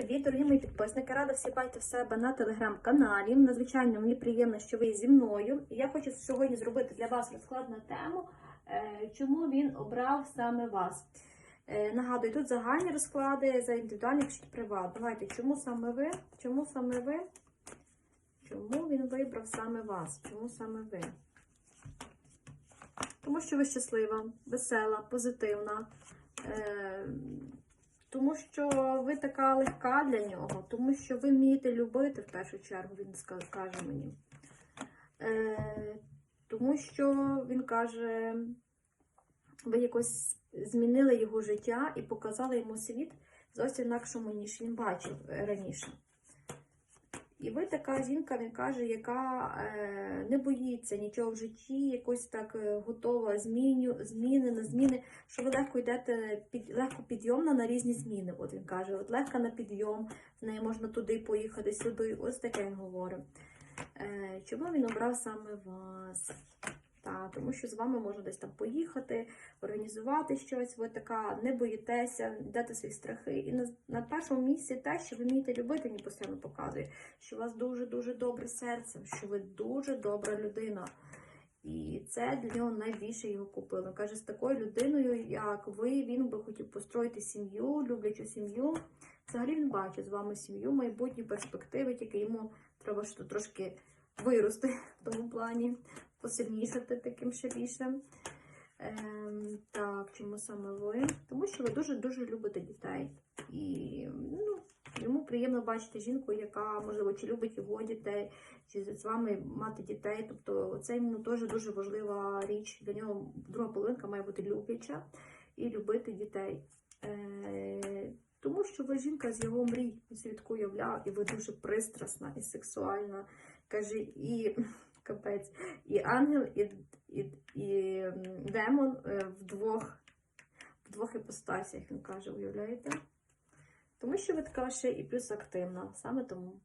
привіт, дорогі мої підписники! Рада всіх бачити в себе на телеграм-каналі. Надзвичайно мені приємно, що ви зі мною. І я хочу сьогодні зробити для вас розклад на тему, е, чому він обрав саме вас. Е, Нагадую, тут загальні розклади за індивідуальний пишіть приват. Давайте, чому саме ви? Чому саме ви? Чому він вибрав саме вас? Чому саме ви? Тому що ви щаслива, весела, позитивна. Тому що ви така легка для нього, тому що ви вмієте любити в першу чергу, він каже мені. Е, тому що він каже, ви якось змінили його життя і показали йому світ зовсім інакшому, ніж він бачив раніше. І ви така жінка, він каже, яка е, не боїться нічого в житті, якось так е, готова зміню, зміни на зміни, що ви легко йдете під легко підйомна на різні зміни. От він каже, от легка на підйом, з нею можна туди поїхати, сюди. Ось таке він говорить. Е, чому він обрав саме вас? Тому що з вами можна десь там поїхати, організувати щось. Ви така не боїтеся, йдете свої страхи. І на, на першому місці те, що ви вмієте любити, мені постійно показує, що у вас дуже-дуже добре серце, що ви дуже добра людина. І це для нього найбільше його купило. Каже, з такою людиною, як ви, він би хотів построїти сім'ю, люблячу сім'ю. Взагалі він бачить з вами сім'ю, майбутні перспективи, тільки йому треба що трошки вирости в тому плані, посильнішати таким ще більше. Ем, так, чому саме ви? Тому що ви дуже-дуже любите дітей. І ну, йому приємно бачити жінку, яка, можливо, чи любить його дітей, чи з вами мати дітей. Тобто це йому теж дуже важлива річ. Для нього друга половинка має бути любляча і любити дітей. Е, тому що ви жінка з його мрій, він свідку уявляв, і ви дуже пристрасна і сексуальна. Каже, і капець, і ангел, і, і, і демон е, в двох, в двох іпостасях, він каже, уявляєте? Тому що ви така ще і плюс активна, саме тому.